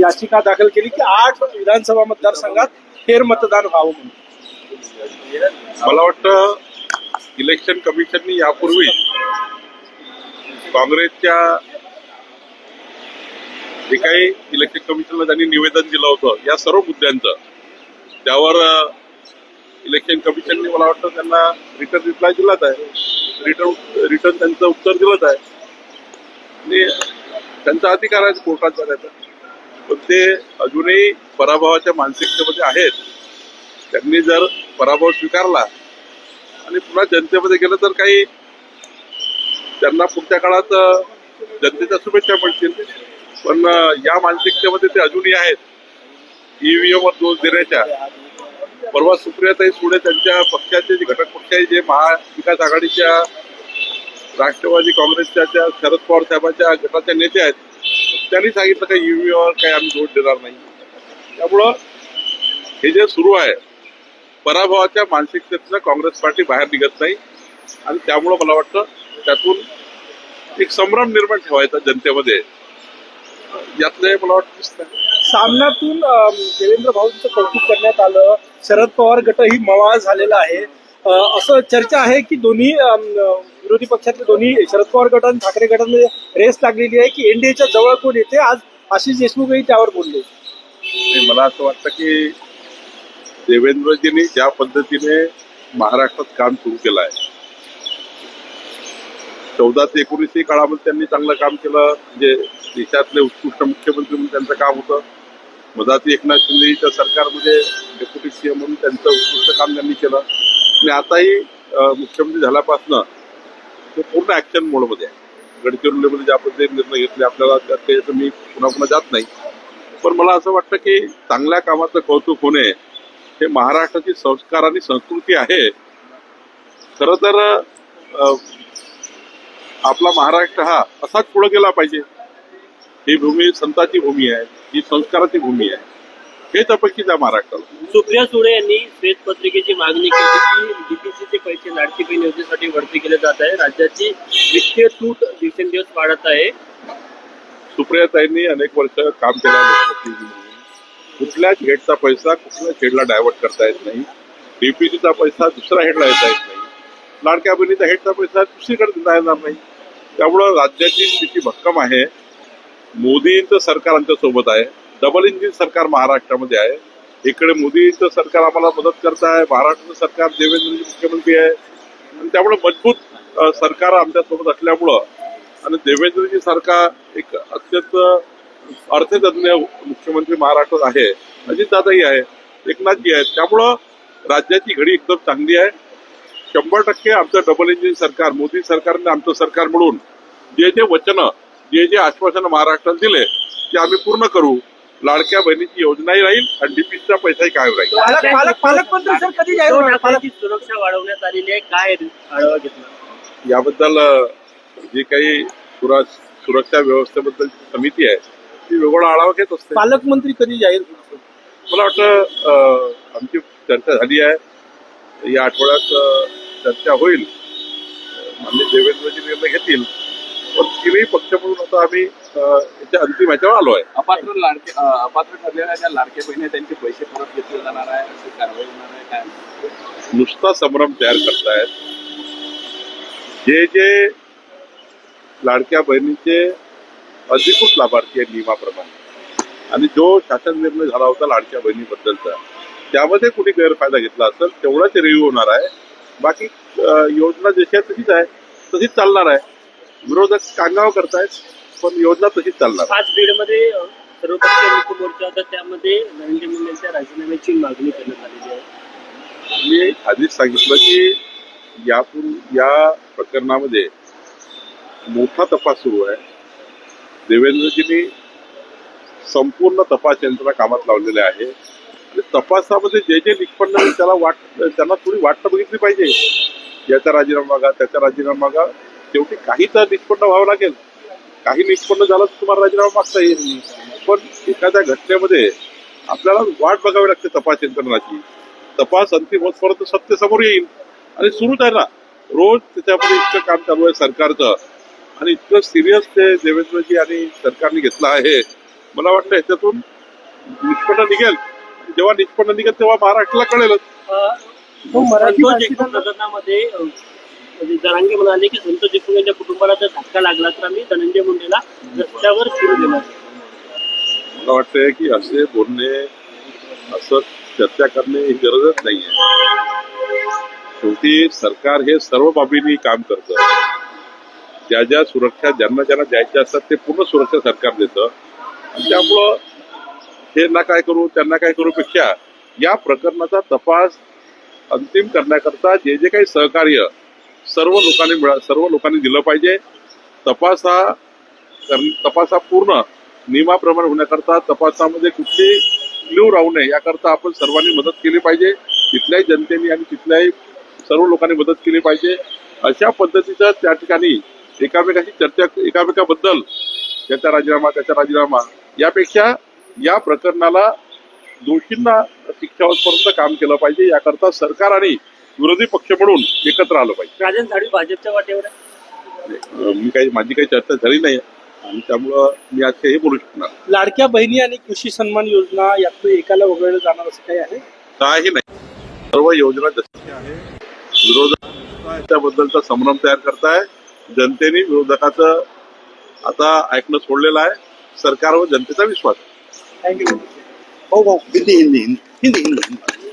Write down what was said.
याचिका दाखल केली की आठ विधानसभा मतदारसंघात फेर मतदान व्हावं म्हणून. मला वाटतं इलेक्शन कमिशननी यापूर्वी काँग्रेसच्या जे काही इलेक्शन कमिशनला त्यांनी निवेदन दिलं होतं या सर्व मुद्द्यांचं त्यावर इलेक्शन कमिशनने मला वाटतं त्यांना रिटर्न रिप्लाय दिलाच आहे. रिटर्न रिटर्न त्यांचं उत्तर दिलंच आहे. आणि त्यांचा अधिकार आहे कोर्टात त्याचा पण ते अजूनही पराभवाच्या मानसिकतेमध्ये आहेत त्यांनी जर पराभव स्वीकारला आणि पुन्हा जनतेमध्ये गेलं तर काही त्यांना पुढच्या काळात जनतेच्या शुभेच्छा मिळतील. पण या मानसिकतेमध्ये ते अजूनही आहेत. ईव्हीएमवर दोष देण्याच्या. परवा सुप्रियाताई सुळे त्यांच्या पक्षाचे जे घटक पक्ष आहे जे महाविकास आघाडीच्या राष्ट्रवादी काँग्रेसच्या शरद पवार साहेबांच्या गटाच्या नेते आहेत त्यांनी सांगितलं का ईव्हीवर काही आम्ही जोड देणार नाही. त्यामुळं हे जे सुरू आहे पराभवाच्या मानसिकतेतनं काँग्रेस पार्टी बाहेर निघत नाही. आणि त्यामुळं मला वाटतं त्यातून एक संभ्रम निर्माण ठेवायचा जनतेमध्ये. यातलं मला वाटतं सामन्यातून देवेंद्र भाऊंचं कौतुक करण्यात आलं. शरद पवार गट ही मवाळ झालेला आहे. असं चर्चा आहे की दोन्ही विरोधी पक्षातले दोन्ही शरद पवार गट आणि ठाकरे गटांमध्ये रेस लागलेली आहे की एनडीएच्या जवळ कोण येते? आज आशिष देशमुखही त्यावर बोलले. मला असं वाटतं की देवेंद्रजींनी ज्या पद्धतीने महाराष्ट्रात काम सुरू केलं आहे चौदा ते एकोणीसही काळामध्ये त्यांनी चांगलं काम केलं म्हणजे देशातले उत्कृष्ट मुख्यमंत्री म्हणून त्यांचं काम होतं. मधात एकनाथ शिंदेच्या सरकारमध्ये डेप्युटी सीएम म्हणून त्यांचं उत्कृष्ट काम त्यांनी केलं. आणि आताही मुख्यमंत्री झाल्यापासनं ते पूर्ण ऍक्शन मोडमध्ये आहे. गडचिरोलीमध्ये ज्या पद्धतीने निर्णय घेतले आपल्याला त्यात काही मी पुन्हा पुन्हा जात नाही. पण मला असं वाटतं की चांगल्या कामाचं कौतुक होणे हे महाराष्ट्राची संस्कार आणि संस्कृती आहे. खरं तर अं, आपला महाराष्ट्र हा असाच पुढे गेला पाहिजे. ही भूमी संताची भूमी आहे ही संस्काराची भूमी आहे. आहे महाराष्ट्राला सुप्रिया सुळे यांनी श्वेतपत्रिकेची मागणी केली की डीपीसीचे पैसे लाडकी बहीण योजनेसाठी भरती केले जात आहे. राज्याची वित्तीय तूट दिवसेंदिवस वाढत आहे. सुप्रियाताईंनी अनेक वर्ष काम केलं. लोकप्रतिनिधी म्हणून कुठल्याच हेडचा पैसा कुठल्याच हेडला डायव्हर्ट करता येत नाही. डीपीसीचा पैसा दुसऱ्या हेडला येता येत नाही. लाडक्या बहिणीचा हेडचा पैसा दुसरीकडे देता येणार नाही. त्यामुळं राज्याची स्थिती भक्कम आहे. मोदींचं सरकार आमच्यासोबत आहे. डबल इंजिन सरकार महाराष्ट्रामध्ये आहे. इकडे मोदींचं सरकार आम्हाला मदत करत आहे महाराष्ट्र सरकार देवेंद्रजी मुख्यमंत्री आहे. आणि त्यामुळे मजबूत सरकार आमच्यासोबत असल्यामुळं आणि देवेंद्रजी सारखा एक अत्यंत अर्थतज्ञ मुख्यमंत्री महाराष्ट्रात आहे अजितदादाही आहे एकनाथजी आहेत. त्यामुळं राज्याची घडी एकदम चांगली आहे. शंभर टक्के आमचं डबल इंजिन सरकार मोदी सरकारने आमचं सरकार मिळून जे जे वचनं जे जे आश्वासनं महाराष्ट्रात दिले ते आम्ही पूर्ण करू. लाडक्या बहिणीची योजनाही राहील आणि डीपीसीचा पैसाही कायम राहील. पालक पालक पालकमंत्री सर कधी जाहीर उद्धव होणार? पालक- ठाकरेंची सुरक्षा वाढवण्यात आलेली आहे. काय आढावा घेतला? याबद्दल अ, जी काही सुरा सुरक्षा व्यवस्थेबद्दल समिती आहे ती वेगळा आढावा घेत असते. पालकमंत्री कधी जाहीर होणार? मला वाटतं अ, आमची चर्चा झाली आहे. या आठवड्यात अ, चर्चा होईल. मान्य देवेंद्रजी निर्णय घेतील. पण तिन्ही पक्ष म्हणून आता आम्ही अ, याच्या अंतिम ह्याच्यावर आलो आहे. अपात्र लाडके अपात्र ठरलेल्या ज्या लाडक्या बहिणी त्यांचे पैसे परत घेतले जाणार आहे अशी कारवाई होणार आहे काय नुसता संभ्रम तयार करतायत. जे जे लाडक्या बहिणीचे अधिकृत लाभार्थी आहे नियमाप्रमाणे आणि जो शासन निर्णय झाला होता लाडक्या बहिणीबद्दलचा त्यामध्ये कुणी गैरफायदा घेतला असेल तेवढाच रिव्ह्यू होणार आहे. बाकी योजना जशी आहे तशीच आहे तशीच चालणार आहे. विरोधक कांगाव करतायत पण योजना तशीच चालणार आहे. आज बीडमध्ये सर्वपक्षीय मुख्य मोर्चा होता त्यामध्ये नरेंद्र मोदी राजीनाम्याची मागणी करण्यात आलेली आहे. मी आधीच सांगितलं की यापूर्वी या प्रकरणामध्ये मोठा तपास सुरू आहे. देवेंद्रजींनी संपूर्ण तपास यंत्रणा कामात लावलेले आहे. आणि तपासामध्ये जे जे निष्पन्न त्याला वाट त्यांना थोडी वाट बघितली पाहिजे. याचा राजीनामा मागा त्याचा राजीनामा मागा. शेवटी काही तर निष्पन्न व्हावं लागेल. काही निष्पन्न झालं तर तुम्हाला राजीनामा मागता येईल. पण एखाद्या घटनेमध्ये आपल्याला वाट बघावी लागते तपास यंत्रणाची. तपास अंतिम होतपर्यंत सत्य समोर येईल. आणि सुरूच आहे ना. रोज त्याच्यामध्ये इतकं काम चालू आहे सरकारचं. आणि इतकं सिरियस ते देवेंद्रजी आणि सरकारने घेतलं आहे. मला वाटतं ह्याच्यातून निष्पन्न निघेल. जेव्हा निष्पन्न निघेल तेव्हा महाराष्ट्राला कळेलच. म्हणजे जरांगे म्हणाले की संतोष देशमुख यांच्या कुटुंबाला जर धक्का लागला तर आम्ही धनंजय मुंडेला रस्त्यावर फिरू देणार. मला वाटतंय की असे बोलणे असं चर्चा करणे ही गरजच नाहीये. शेवटी सरकार हे सर्व बाबींनी काम करतं. ज्या ज्या सुरक्षा ज्यांना ज्यांना द्यायच्या असतात ते पूर्ण सुरक्षा सरकार देतं. त्यामुळं हे ना काय करू त्यांना काय करू पेक्षा या प्रकरणाचा तपास अंतिम करण्याकरता जे जे काही सहकार्य सर्व लोकांनी मिळा सर्व लोकांनी दिलं पाहिजे. तपास हा तपास हा पूर्ण नियमाप्रमाणे होण्याकरता तपासामध्ये कुठली क्ल्यू राहू नये याकरता आपण सर्वांनी मदत केली पाहिजे. तिथल्याही जनतेने आणि तिथल्याही सर्व लोकांनी मदत केली पाहिजे. अशा पद्धतीचं त्या ठिकाणी एकामेकाशी चर्चा एकामेकाबद्दल त्याचा राजीनामा त्याचा राजीनामा यापेक्षा या प्रकरणाला दोषींना शिक्षा होईपर्यंत काम केलं पाहिजे. याकरता सरकार आणि विरोधी पक्ष म्हणून एकत्र आलं पाहिजे. राजन साळवी भाजपच्या वाटेवर मी काही माझी काही चर्चा झाली नाही. आणि त्यामुळं मी आज काही बोलू शकणार. लाडक्या बहिणी आणि कृषी सन्मान योजना यातून एकाला वगळलं जाणार असं काही आहे? काही नाही. सर्व योजना जशी आहे विरोधक त्याबद्दलचा संभ्रम तयार करताय. जनतेने विरोधकाचं आता ऐकणं सोडलेलं आहे. सरकारवर जनतेचा विश्वास आहे. थँक्यू हो हो. हिंदी हिंदी हिंदी हिंदी हिंदी.